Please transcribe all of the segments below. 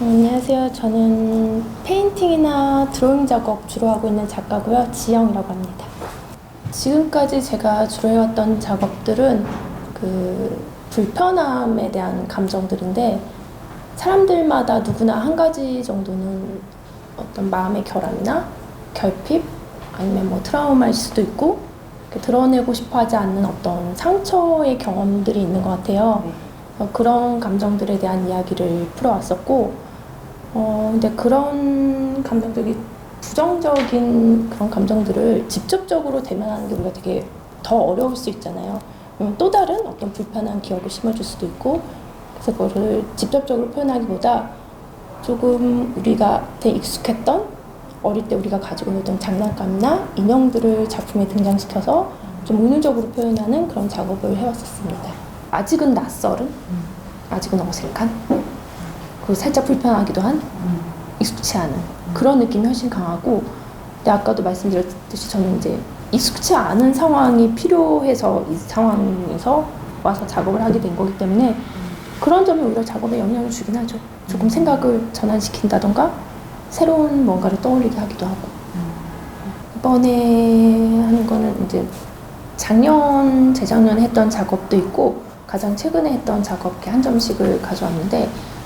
안녕하세요. 저는 페인팅이나 드로잉 작업 주로 하고 있는 작가고요. 지영이라고 합니다. 지금까지 제가 주로 해왔던 작업들은 그 불편함에 대한 감정들인데 사람들마다 누구나 한 가지 정도는 어떤 마음의 결함이나 결핍 아니면 뭐 트라우마일 수도 있고 드러내고 싶어 하지 않는 어떤 상처의 경험들이 있는 것 같아요. 어, 그런 감정들에 대한 이야기를 풀어왔었고, 어, 근데 그런 감정들이 부정적인 그런 감정들을 직접적으로 대면하는 게 우리가 되게 더 어려울 수 있잖아요. 또 다른 어떤 불편한 기억을 심어줄 수도 있고, 그래서 그거를 직접적으로 표현하기보다 조금 우리가 되게 익숙했던 어릴 때 우리가 가지고 놀던 장난감이나 인형들을 작품에 등장시켜서 좀 은유적으로 표현하는 그런 작업을 해왔었습니다. 아직은 낯설은, 아직은 어색한, 살짝 불편하기도 한, 익숙치 않은 그런 느낌이 훨씬 강하고, 근데 아까도 말씀드렸듯이 저는 이제 익숙치 않은 상황이 필요해서 이 상황에서 와서 작업을 하게 된 거기 때문에 그런 점이 오히려 작업에 영향을 주긴 하죠. 조금 생각을 전환시킨다던가 새로운 뭔가를 떠올리게 하기도 하고. 이번에 하는 거는 이제 작년, 재작년에 했던 작업도 있고 가장 최근에 했던 작업 한 점씩을 가져왔는데 그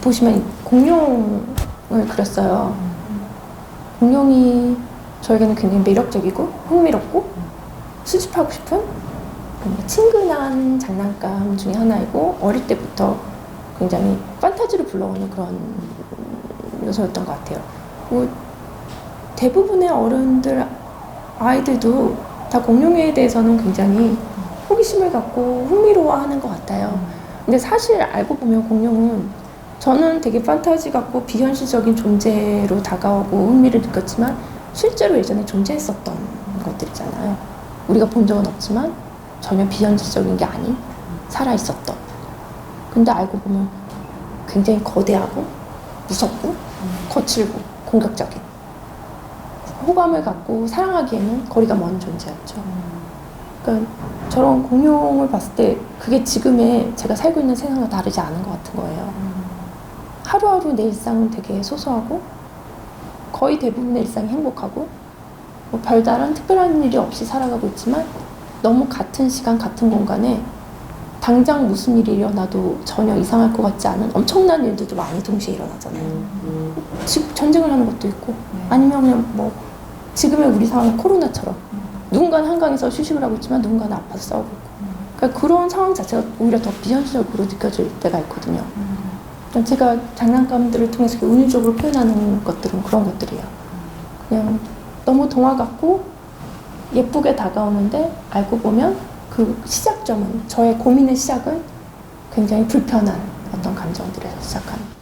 보시면 공룡을 그렸어요. 공룡이 저에게는 굉장히 매력적이고 흥미롭고 수집하고 싶은 친근한 장난감 중에 하나이고 어릴 때부터 굉장히 판타지를 불러오는 그런 요소였던 것 같아요. 그리고 대부분의 어른들 아이들도 다 공룡에 대해서는 굉장히 호기심을 갖고 흥미로워하는 것 같아요. 근데 사실 알고 보면 공룡은 저는 되게 판타지 같고 비현실적인 존재로 다가오고 흥미를 느꼈지만 실제로 예전에 존재했었던 것들이잖아요. 우리가 본 적은 없지만 전혀 비현실적인 게 아닌 살아 있었던. 근데 알고 보면 굉장히 거대하고 무섭고 거칠고 공격적인 호감을 갖고 사랑하기에는 거리가 먼 존재였죠. 그러니까 저런 공룡을 봤을 때 그게 지금의 제가 살고 있는 세상과 다르지 않은 것 같은 거예요. 하루하루 내 일상은 되게 소소하고 거의 대부분의 일상이 행복하고 뭐 별다른 특별한 일이 없이 살아가고 있지만 너무 같은 시간 같은 공간에 당장 무슨 일이 일어나도 전혀 이상할 것 같지 않은 엄청난 일들도 많이 동시에 일어나잖아요. 지금 전쟁을 하는 것도 있고 아니면 그냥 뭐 지금의 우리 상황 코로나처럼 누군가는 한강에서 휴식을 하고 있지만 누군가는 아파서 싸우고 있고. 그러니까 그런 상황 자체가 오히려 더 비현실적으로 느껴질 때가 있거든요. 그러니까 제가 장난감들을 통해서 은유적으로 표현하는 것들은 그런 것들이에요. 그냥 너무 동화 같고 예쁘게 다가오는데 알고 보면 그 시작점은 저의 고민의 시작은 굉장히 불편한 어떤 감정들에서 시작하는.